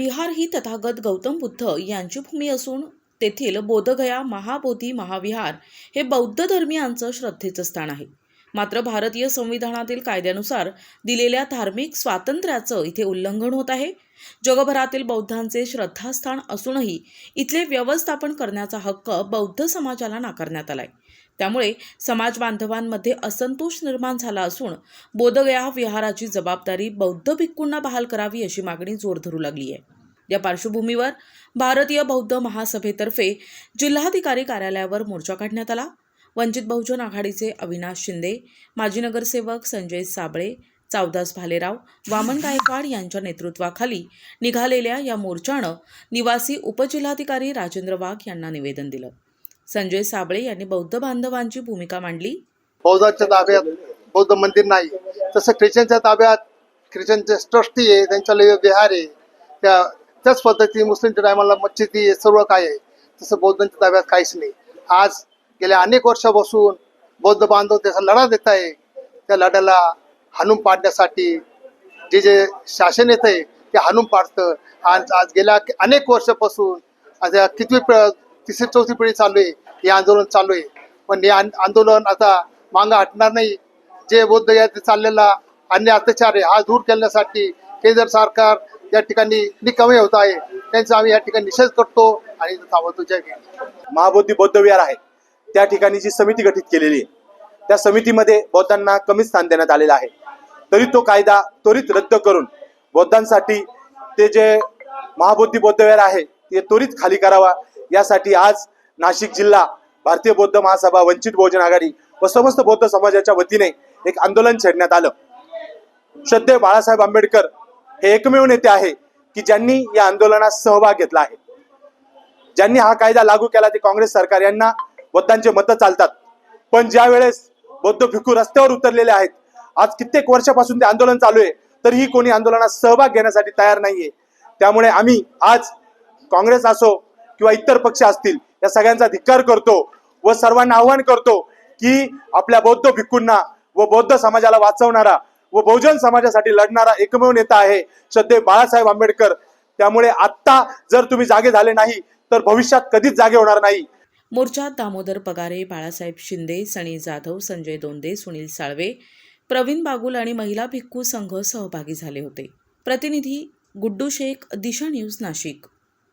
बिहार ही तथागत गौतम बुद्ध यांची भूमी असून तेथील बोधगया महाबोधी महाविहार हे बौद्ध धर्मियांचं श्रद्धेचं स्थान आहे. मात्र भारतीय संविधानातील कायद्यानुसार दिलेल्या धार्मिक स्वातंत्र्याचं इथे उल्लंघन होत आहे. जगभरातील बौद्धांचे श्रद्धास्थान असूनही इथले व्यवस्थापन करण्याचा हक्क बौद्ध समाजाला नाकारण्यात आलाय. त्यामुळे समाज बांधवांमध्ये असंतोष निर्माण झाला असून बोधगया विहाराची जबाबदारी बौद्ध भिक्खूंना बहाल करावी अशी मागणी जोर धरू लागली आहे या पार्श्वभूमीवर भारतीय बौद्ध महासभेतर्फे जिल्हाधिकारी कार्यालयावर मोर्चा काढण्यात आला. वंचित बहुजन आघाडीचे अविनाश शिंदे माजी नगरसेवक संजय साबळे चावदास भालेराव वामन गायकवाड यांच्या नेतृत्वाखाली निघालेल्या या मोर्चानं निवासी उपजिल्हाधिकारी राजेंद्र वाघ यांना निवेदन दिलं. संजय साबळे यांनी बौद्ध बांधवांची भूमिका मांडली. बौद्धांच्या ताब्यात बौद्ध मंदिर नाही. तसं ख्रिश्चनच्या ताब्यात ख्रिश्चनचे ट्रस्टी आहे त्यांच्या लय विहार आहे. त्या त्याच पद्धतीने मुस्लिमच्या टायमाला मस्जिदी सर्व काय आहे तसं बौद्धांच्या ताब्यात काहीच नाही. आज गेल्या अनेक वर्षापासून बौद्ध बांधव त्याचा लढा देत आहे. त्या लढ्याला हाणून पाडण्यासाठी जे जे शासन येत आहे ते हाणून पाडतं. आज आज गेल्या अनेक वर्षापासून आता कितवी तिसरी चौथी पिढी चालू आहे हे आंदोलन चालू आहे. पण हे आंदोलन आता मागं हटणार नाही. जे बौद्ध या चाललेला अन्य अत्याचार आहे हा दूर करण्यासाठी केंद्र सरकार या ठिकाणी निकमे होत आहे. त्यांचा आम्ही या ठिकाणी निषेध करतो आणि ताबडतोब जय महाबोधी बौद्ध विहार आहे. त्या ठिकाणी जी समिती गठीत केलेली आहे त्या समितीमध्ये बौद्धांना कमी स्थान देण्यात आलेलं आहे. तरी तो कायदा त्वरित रद्द करून बौद्धांसाठी ते जे महाबोधी बौद्ध विहार आहे ते त्वरित खाली करावा. यासाठी आज नाशिक जिल्हा भारतीय बौद्ध महासभा वंचित बहुजन आघाडी व समस्त बौद्ध समाजाच्या वतीने एक आंदोलन छेडण्यात आलं. श्रद्धे बाळासाहेब आंबेडकर हे एकमेव नेते आहे की ज्यांनी या आंदोलनात सहभाग घेतला आहे. ज्यांनी हा कायदा लागू केला ते काँग्रेस सरकार यांना बौद्धांचे मतं चालतात. पण ज्या वेळेस बौद्ध भिक्खू रस्त्यावर उतरलेले आहेत आज कित्येक वर्षापासून ते आंदोलन चालू आहे तरीही कोणी आंदोलनात सहभाग घेण्यासाठी तयार नाहीये. त्यामुळे आम्ही आज काँग्रेस असो किंवा इतर पक्ष असतील या सगळ्यांचा धिक्कार करतो व सर्वांना आव्हान करतो की आपल्या बौद्ध भिक्खूंना व बौद्ध समाजाला वाचवणारा व बहुजन समाजासाठी लढणारा एकमेव नेता आहे श्रद्धे बाळासाहेब आंबेडकर. त्यामुळे आत्ता जर तुम्ही जागे झाले नाही तर भविष्यात कधीच जागे होणार नाही. मोर्चात दामोदर पगारे बाळासाहेब शिंदे सनी जाधव संजय दोंदे सुनील साळवे प्रवीण बागुल आणि महिला भिक्खू संघ सहभागी झाले होते. प्रतिनिधी गुड्डू शेख दिशा न्यूज नाशिक.